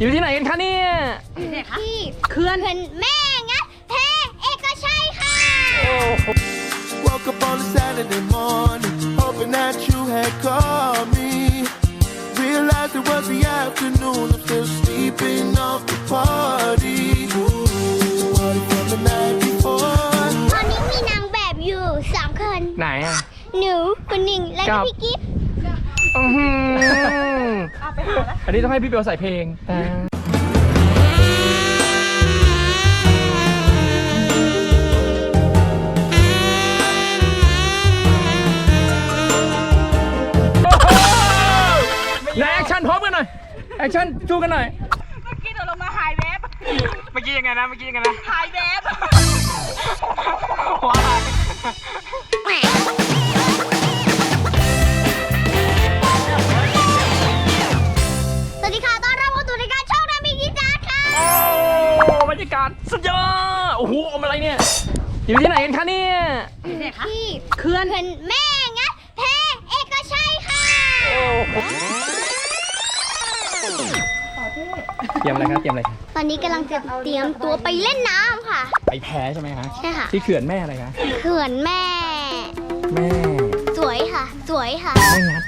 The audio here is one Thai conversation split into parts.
อยู่ที่ไหนกันคะเนี่ย ที่เขื่อนแม่งัดแพเอกชัยค่ะ Woke up on a Saturday morning, hoping that you had called me. Realized it was the afternoon, I'm still sleeping off the party. Party from the night before. ตอนนี้มีนางแบบอยู่สามคน ไหนอะ หนูคุณหนิงและครัก็บพี่กิฟต์ อื้อหืออันนี้ต้องให้พี่เบลใส่เพลงแต่ไหนแอคชั่นพร้อมกันหน่อย แอคชั่นจูกันหน่อย เมื่อกี้เดี๋ยวลงมาหายเว็บเมื่อกี้ยังไงนะ เมื่อกี้ยังไงนะ หายเว็บว้า โอ้โหเอาอะไรเนี่ย อยู่ที่ไหนกันคะเนี่ย ที่เขื่อนแม่งัดแพเอกชัยค่ะเตรียมอะไรครับเตรียมอะไรครับตอนนี้กำลังจะเตรียมตัวไปเล่นน้ำค่ะ ไปแพ้ใช่ไหมคะใช่ค่ะ ที่เขื่อนแม่อะไรคะเขื่อนแม่ แม่ สวยค่ะ สวยค่ะ แม่งัด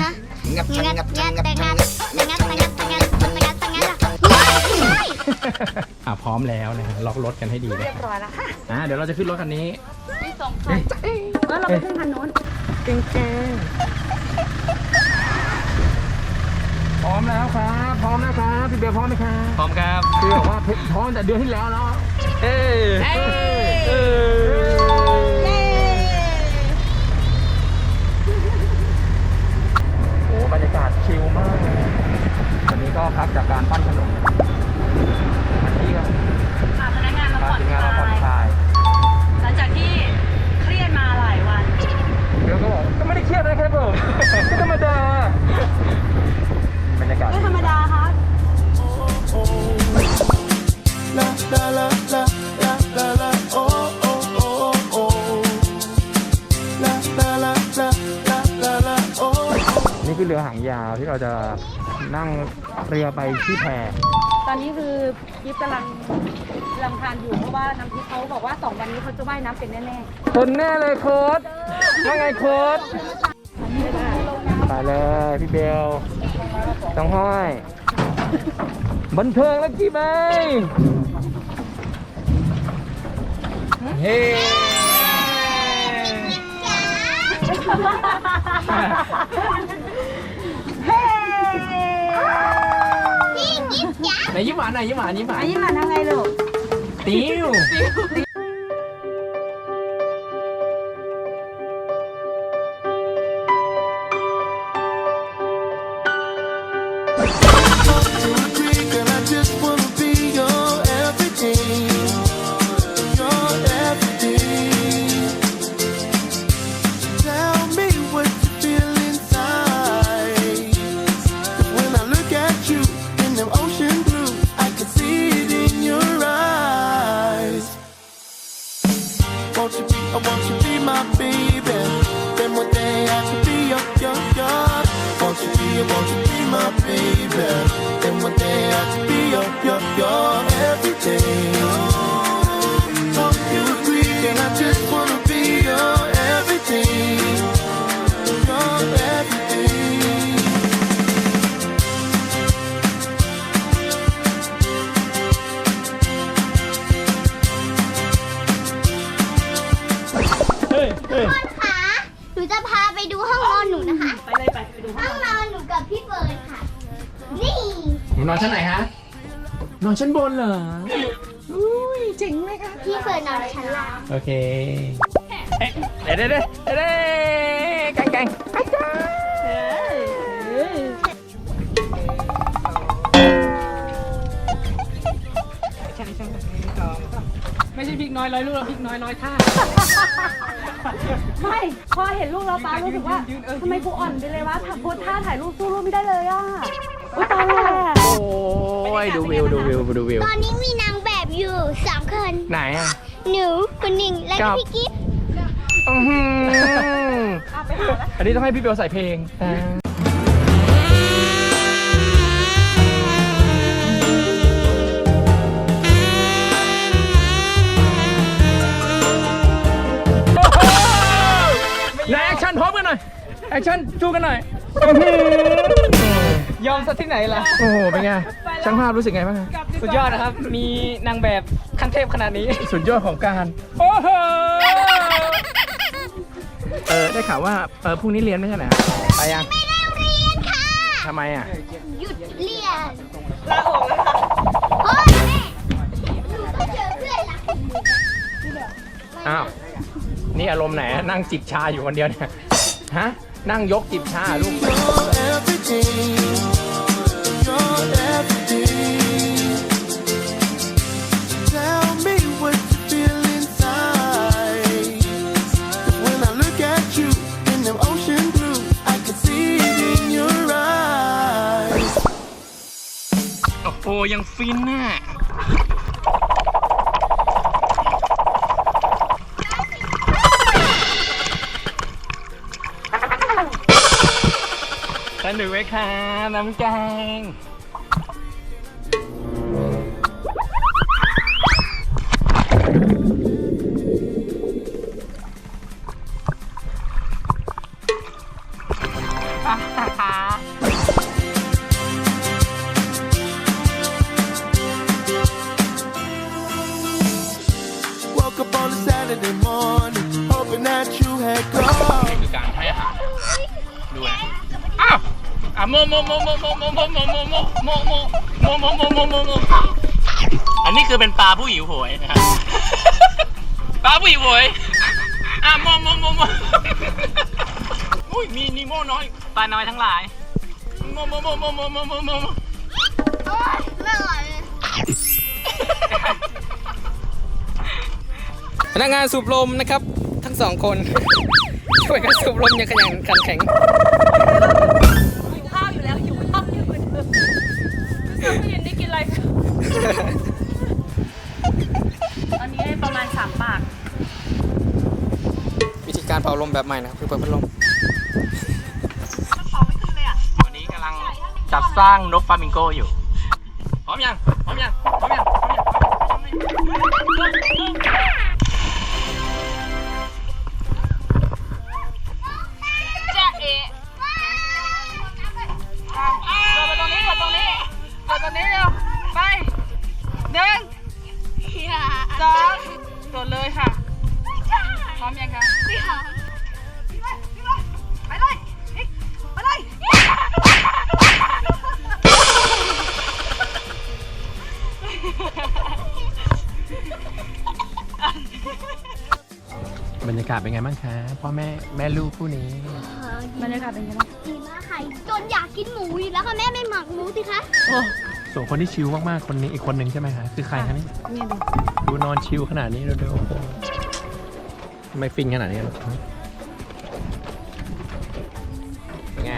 ฮะงัดงัดงัดงัดแต่งัดแต่งัด อะพร้อมแล้วนะฮะล็อกรถกันให้ดีนะเรียบร้อยแล้วค่ะอะเดี๋ยวเราจะขึ้นรถคันนี้แล้วเราไปขึ้นคันโน้นเก่งพร้อมแล้วครับ พร้อมนะครับพี่เบลพร้อมไหมครับพร้อมครับคือบอกว่าพร้อมแต่เดือนที่แล้วเนาะเอ้ยเอ้โอ้บรรยากาศชิลมากวันนี้ก็พักจากการปั้นขนมมาเที่ยว พาพนักงานมาพาผ่อนทีมงานคมาผ่อนลายคลายหลังจากที่เครียดมาหลายวันเบลก็บอกก็ไม่ได้เครียดนะครับผมก็ธรรมดาบรรยากาศ ไม่ธรรมดาครับ La la la la la la la oh oh oh oh. La la la la la la la oh. นี่คือเรือหางยาวที่เราจะนั่งเรือไปที่แพ ตอนนี้คือกิฟกำลังกำลังทานอยู่เพราะว่าน้ำพริกเขาบอกว่าสองวันนี้เขาจะว่ายน้ำเป็นแน่ทนแน่เลยโค้ดว่าไงโค้ดไปเลยพี่เบลต้องห้อย บันเทิงแล้วกี่ใบเฮ้พี่กิฟต์จ๋า ไหนยิ้มหวานหน่อยยิ้มหวานยิ้มหวานๆนี่มาทางไงลูก ติ้ว Won't you be, I want you be my baby. Then one day I could be your, your, your. Won't you be, won't you be my baby? Then one day I could be your, your, your everything. Don't you agree? And I just นูนอนชั้นไหนฮะ นอนชั้นบนเหรอพี่เฟิร์นนอนชั้นล่างโอเคเอ๊ะเด้เด้เด้เด้แกงแกงอาจารย์ไม่ใช่พริกน้อยร้อยลูกแล้วพริกน้อยร้อยท่า ไม่ พอเห็นลูกแล้วป้ารู้สึกว่าทำไมกูอ่อนไปเลยวะโพสท่าถ่ายรูปสู้รูปไม่ได้เลยอะอุ้ยตายแล้วโอ้ ยดูวิวดูวิวดูวิว ตอนนี้มีนางแบบอยู่สามคน ไหนอะ หนูคุณหนิงและพี่กิ๊ฟอือหืออันนี้ต้องให้พี่เบลใส่เพลง ไหนแอคชั่นพร้อมกันหน่อย แอคชั่นจูกันหน่อย ยอมซะที่ไหนล่ะ โอ้โห เป็นไง ช่างภาพรู้สึกไงบ้างฮะสุดยอดนะครับ มีนางแบบขั้นเทพขนาดนี้ สุดยอดของการ โอ้โห เออได้ข่าวว่าเออพรุ่งนี้เรียนไม่ใช่เหรอไปยังไม่ได้เรียนค่ะ ทำไมอะ หยุดเรียนลาออกแล้วค่ะเฮ้ยแม่หนูต้องเจอเพื่อนรักของหนูอ้าว นี่อารมณ์ไหนอะนั่งจิบชาอยู่คนเดียวเนี่ย ฮะ นั่งยกจิบชาลูก You're everything. โอ้ยังฟินน่ะสนุกไหมคะน้ำแกง up on a Saturday morning, hoping that you had gone. คือการให้อาหารดูนะอ้าวอะโมโมโมโมโมโมโมโมโมโมโมโมโมโมโมโมโมโมอันนี้คือเป็นปลาผู้หิวโหยนะครับปลาผู้หิวโหยอะโมโมโมโมอุ้ยมีนีโมน้อยปลาน้อยทั้งหลายโมโมโมโมโมโมโมโมโมโอ๊ยไม่อร่อยเลย พนักงานสูบลมนะครับ ทั้งสองคนช่วยกันสูบลมอย่างขยันขันแข็งหิวข้าวอยู่แล้วหิวข้าวอยู่เหมือนเดิมไม่เห็นได้กินอะไรตอนนี้ได้ประมาณสามปาก วิธีการเป่าลมแบบใหม่นะครับคือเปิดพัดลมวันนี้กำลังจัดสร้างนกฟลามิงโกอยู่ พร้อมยัง พร้อมยังพร้อมยังพร้อมยัง ร้อมยังคะไปเลยไปเลยบรรยากาศเป็นไงบ้างคะพ่อแม่แม่ลูกคู่นี้บรรยากาศเป็นไงบ้างดีมากค่ะจนอยากกินหมูอยู่แล้วค่ะแม่ไม่หมักหมูสิคะส่วนคนที่ชิลมากๆคนนี้อีกคนหนึ่งใช่ไหมคะคือใครคะนี่ดูนอนชิลขนาดนี้ดูดูทำ ไมฟินขนาดนี้ลูกเป็นไง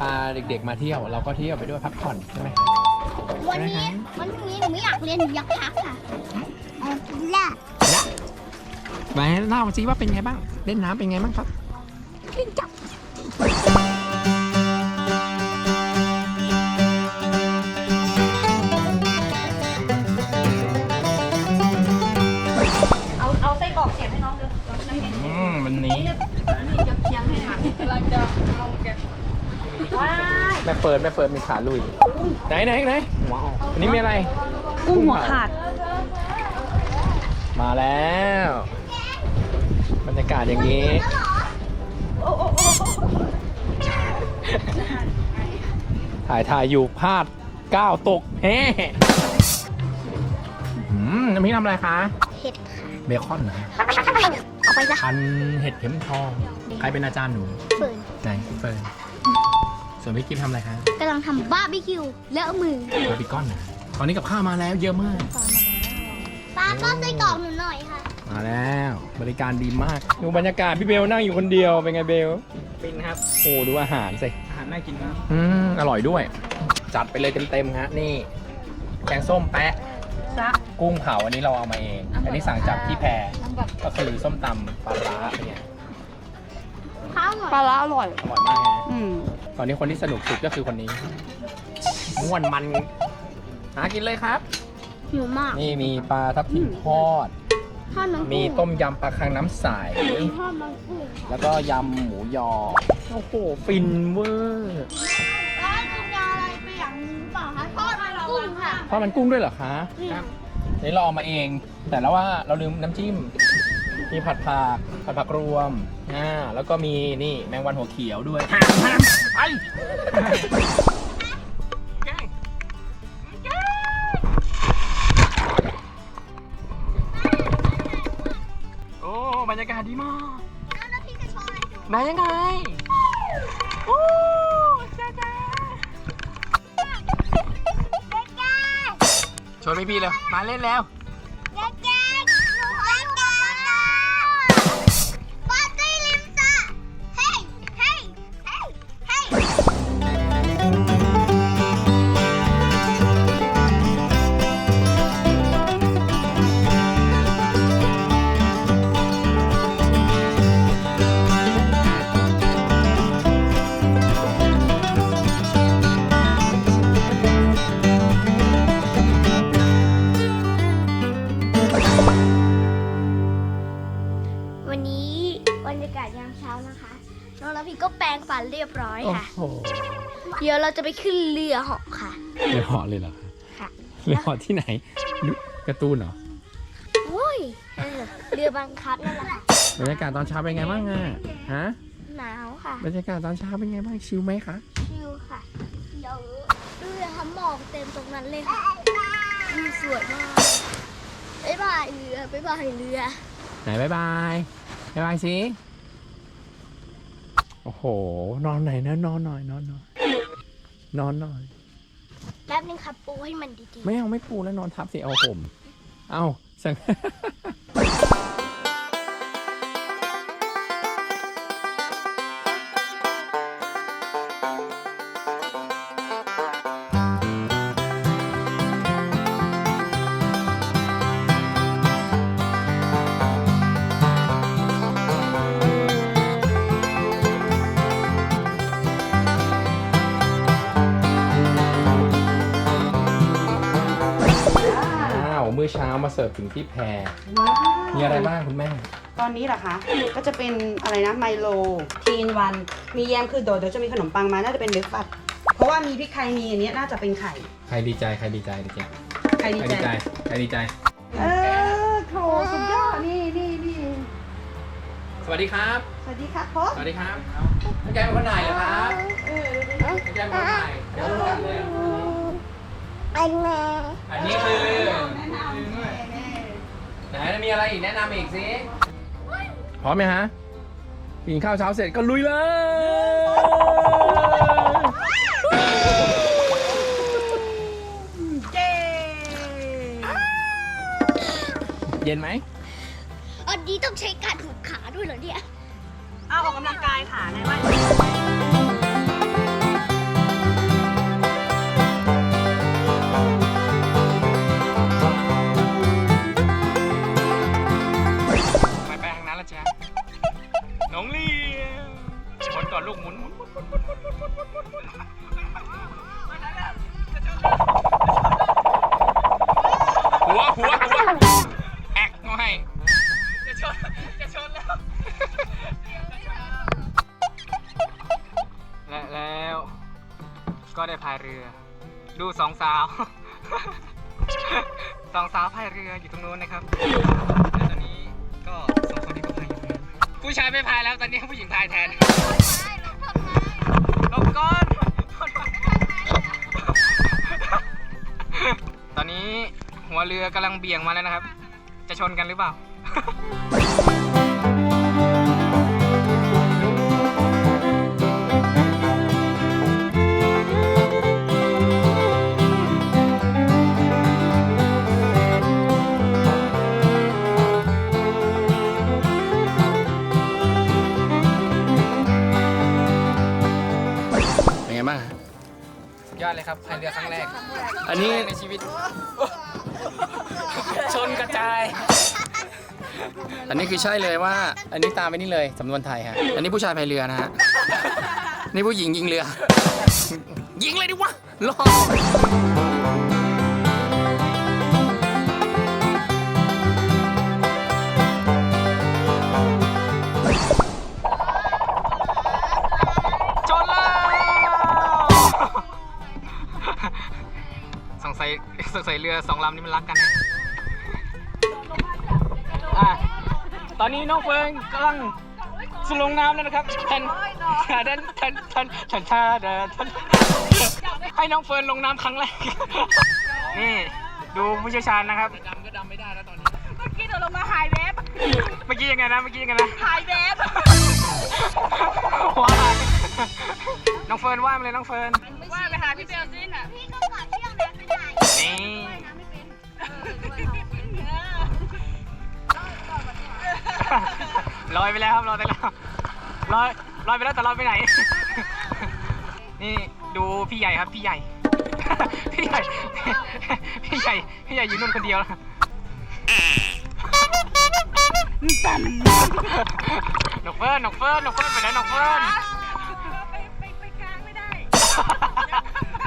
พาเด็กๆมาเที่ยวเราก็เที่ยวไปด้วยพักผ่อนใช่ไหมคะวันนี้วันพรุ่งนี้หนูไม่อยากเรียนหนูอยากพักค่ะเอาละไปเล่าซิว่าเป็นไงบ้าง เล่นน้ำเป็นไงบ้างครับ เฟิร์นแม่เฟิร์นมีขาลุย ไหนไหนไหนว้าวอันนี้มีอะไร กุ้งหัวขาด มาแล้ว บรรยากาศอย่างนี้ ถ่ายถ่ายอยู่พลาดก้าวตกเฮ้อืมน้ำพริกทำอะไรคะ เห็ดค่ะ เบคอนนะเอาไปละพันเห็ดเข็มทอง ใครเป็นอาจารย์หนูเฟิร์นไหนเฟิร์น ส่วนพี่กิฟทำอะไรคะกำลังทำบาร์บีคิวแล้วเอามือบาร์บีคอนนะตอนนี้กับข้าวมาแล้วเยอะมาก ป้าก็ไส้กรอกหนูหน่อยค่ะมาแล้วบริการดีมาก ดูบรรยากาศพี่เบลนั่งอยู่คนเดียวเป็นไงเบลปินครับ โอ้ดูอาหารสิอาหารน่ากินมาก อืมอร่อยด้วย จัดไปเลยเต็มๆฮะนี่แกงส้มแปะซะกุ้งเผาอันนี้เราเอามาเอง อันนี้สั่งจากที่แพรก็คือส้มตำปลาร้าเนี่ยข้าวหน่อยปลาร้าอร่อยอร่อยมากฮะอืม ตอนนี้คนที่สนุกสุดก็คือคนนี้ม่วนมัน หากินเลยครับ หิวมากนี่มีปลาทับทิมทอด ทอดมันกุ้งมีต้มยำปลาคังน้ำใส ทอดมันกุ้งค่ะแล้วก็ยำหมูยอ โอ้โห ฟินเวอร์แล้วกินยาอะไรไปอย่างนี้หรือเปล่าคะทอดมันกุ้งค่ะทอดมันกุ้งด้วยเหรอคะนี่นี่เราเอามาเอง แต่แล้วว่าเราลืมน้ำจิ้ม มีผัดผักผัดผักรวมอ่าแล้วก็มีนี่แมงวันหัวเขียวด้วยห้ามห้าม ไปโอ้บรรยากาศดีมากแล้วพี่จะโชว์อะไรดูมายังไงโอ้จ้าจ้าชวนพี่ๆเลยมาเล่นแล้ว วันนี้บรรยากาศยามเช้านะคะน้องแล้วพี่ก็แปรงฟันเรียบร้อยโอ้ค่ะ โหเดี๋ยวเราจะไปขึ้นเรือเหาะค่ะ เรือเหาะเลยเหรอคะค่ะ เรือเหาะที่ไหนดูการ์ตูนเหรอโอ้ยเออเรือบังคับนั่นแหละค่ะบรรยากาศตอนเช้าเป็นไงบ้างอะฮะหนาวค่ะ บรรยากาศตอนเช้าเป็นไงบ้างชิลไหมคะชิลค่ะ เดี๋ยวดูเลยค่ะหมอกเต็มตรงนั้นเลยค่ะวิวสวยมากบ๊ายบายเรือบ๊ายบายเรือ ไหนบายบาย บายบายสิ โอ้โห นอนไหนอยนะ นอนหน่อย นอนหน่อย นอนหน่อย แป๊บนึงค่ะปูให้มันดีไม่เอาไม่ปูแล้วนอนทับสิ เอาผม เอาสัง สิร์ฟถึงที่แพรมีอะไรบ้างคุณแม่ ตอนนี้เหรอคะก็จะเป็นอะไรนะไมโลทีนวัน มีแยมคือโดดเดี๋ยวจะมีขนมปังมาน่าจะเป็นเบรกฟาสต์เพราะว่ามีพริกไทยมีอันเนี้ยน่าจะเป็นไข่ใครดีใจใครดีใจดีใจไข่ดีใครใจดีใจใครดีใจ เออโถสุดยอดนี่นี่นี่สวัสดีครับ สวัสดีค่ะพ่อสวัสดีครับน้องแกเป็นคนไหนเหรอครับน้องแกเป็นคนไหนเดี๋ยวรู้กันเลยๆเป็นแม่อันนี้คือ ไหนมีอะไรอีกแนะนำอีกสิพร้อมไหมฮะกินข้าวเช้าเสร็จก็ลุยเลยเจ๊เย็นไหมอันนี้ต้องใช้การถูกขาด้วยเหรอเนี่ย เอาออกกำลังกายค่ะนายว่า หัวหัวหัวแอกหน่อยจะชนจะชนแล้ว และแล้วก็ได้พายเรือ ดูสองสาว สองสาวพายเรืออยู่ตรงนู้นนะครับและตอนนี้ก็สองคนนี้ก็พายอยู่ผู้ชายไม่พายแล้วตอนนี้ผู้หญิงพายแทน เรือกำลังเบี่ยงมาแล้วนะครับ จะชนกันหรือเปล่า อันนี้คือใช่เลยว่า อันนี้ตามไปนี่เลยสำนวนไทยฮะ อันนี้ผู้ชายพายเรือนะฮะ นี่ผู้หญิงยิงเรือ ยิงเลยดิวะล่อจนแล้วสงสัยสงสัยเรือสองลำนี้มันรักกันนะ ตอนนี้น้องเฟิงกำลังสลงน้ำแล้วนะครับทันทันทันทันทันท่าเดินทันให้น้องเฟิร์นลงน้ำครั้งแรก นี่ ดูผู้เชี่ยวชาญนะครับ ดำก็ดำไม่ได้แล้วตอนนี้ เมื่อกี้เราลงมาหายแวบเมื่อกี้ยังไงนะ เมื่อกี้ยังไงนะ หายแวบว้ายน้องเฟิร์นว่ายมาเลยน้องเฟิร์น ว่าไปหาพี่เบลซินอะ พี่ก็ก่อนที่ยวนะเป็นไงนี่ ลอยไปแล้วครับลอยไปแล้วลอยลอยไปแล้วแต่ลอยไปไหน นี่ดูพี่ใหญ่ครับพี่ใหญ่ พี่ใหญ่ พี่ใหญ่พี่ใหญ่อยู่นู่นคนเดียวแล้วนกเฟิร์นนกเฟิร์นนกเฟิร์นไปไหนนกเฟิร์นไปไปไปกลางไม่ได้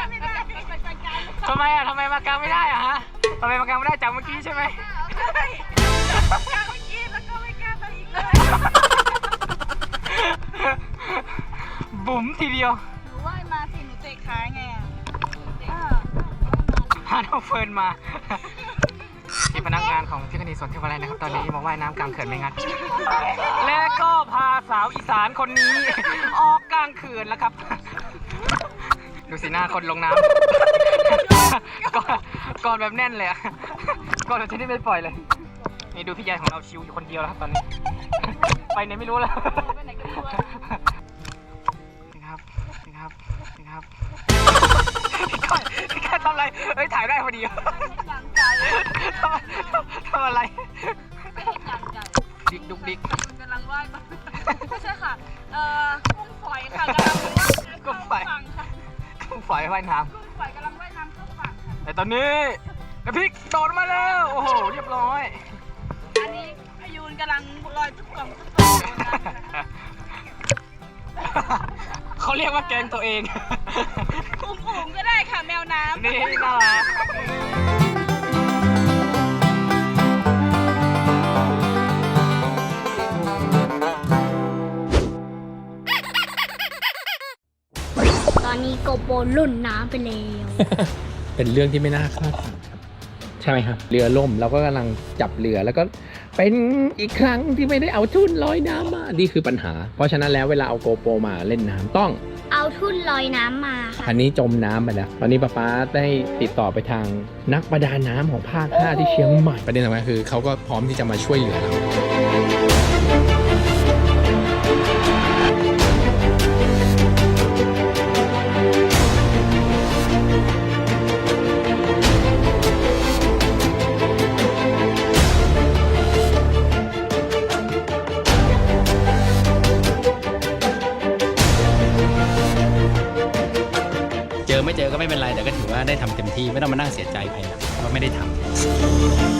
ไม่ได้ไปไปไปกลางทำไมอะทำไมมากางไม่ได้อะฮะทำไมมากางไม่ได้จากเมื่อกี้ใช่ไหม บุ๋มทีเดียวหนูว่ายมาสิหนูเตะขาไงอะพาน้องเฟิร์นมา ที่พนักงานของที่คณีสวนเทวาลัยนะครับ ตอนนี้มาว่ายน้ำกลางเขื่อนไม่งัด และก็พาสาวอีสานคนนี้ ออกกลางเขื่อนแล้วครับ ดูสีหน้าคนลงน้ำก่อนก่อนแบบแน่นเลยอะก่อนแบบที่นี่ไม่ปล่อยเลย นี่ดูพี่ใหญ่ของเราชิวอยู่คนเดียวแล้วครับตอนนี้ ไปไหนไม่รู้แล้ว ไปไหนก็ไม่รู้อะนี่ครับ นี่ครับนี่ครับพี่ก้อยพี่ก้อยทำอะไรเอ้ยถ่ายได้พอดีให้กลางใจทำทำอะไรไม่ให้กลางใจดิกดุกดิกมันกำลังว่ายมาไม่ใช่ค่ะ เอ่อกุ้งฝอยค่ะกำลังว่ายกุ้งฝอยเข้าฝั่งค่ะกุ้งฝอยว่ายน้กุ้งฝอยกำลังว่ายน้ำเข้าฝั่งค่ะำแต่ตอนนี้กระพริกโดดมาแล้วโอ้โหเรียบร้อยอันนี้พยูนกำลังลอยทุกกล่องทุกกล่องบนน้ำค่ะ เขาเรียกว่าแกงตัวเองอุ้มอุ๋มก็ได้ค่ะแมวน้ำ นี่น่ารักตอนนี้โกโปรลุ่นน้ำไปแล้ว เป็นเรื่องที่ไม่น่าคาดฝันครับ ใช่ไหมครับ เรือล่มเราก็กำลังจับเรือแล้วก็ เป็นอีกครั้งที่ไม่ได้เอาทุ่นลอยน้ำมา นี่คือปัญหา เพราะฉะนั้นแล้วเวลาเอาโกโปรมาเล่นน้ำต้อง เอาทุ่นลอยน้ำมาค่ะอันนี้จมน้ำไปแล้ว ตอนนี้ป๊าป๊าได้ติดต่อไปทางนักประดาน้ำของภาค 5 ที่เชียงใหม่ ประเด็นสำคัญคือเขาก็พร้อมที่จะมาช่วยเหลือเรา ที่ไม่ต้องมานั่งเสียใจภายหลังว่าไม่ได้ทำ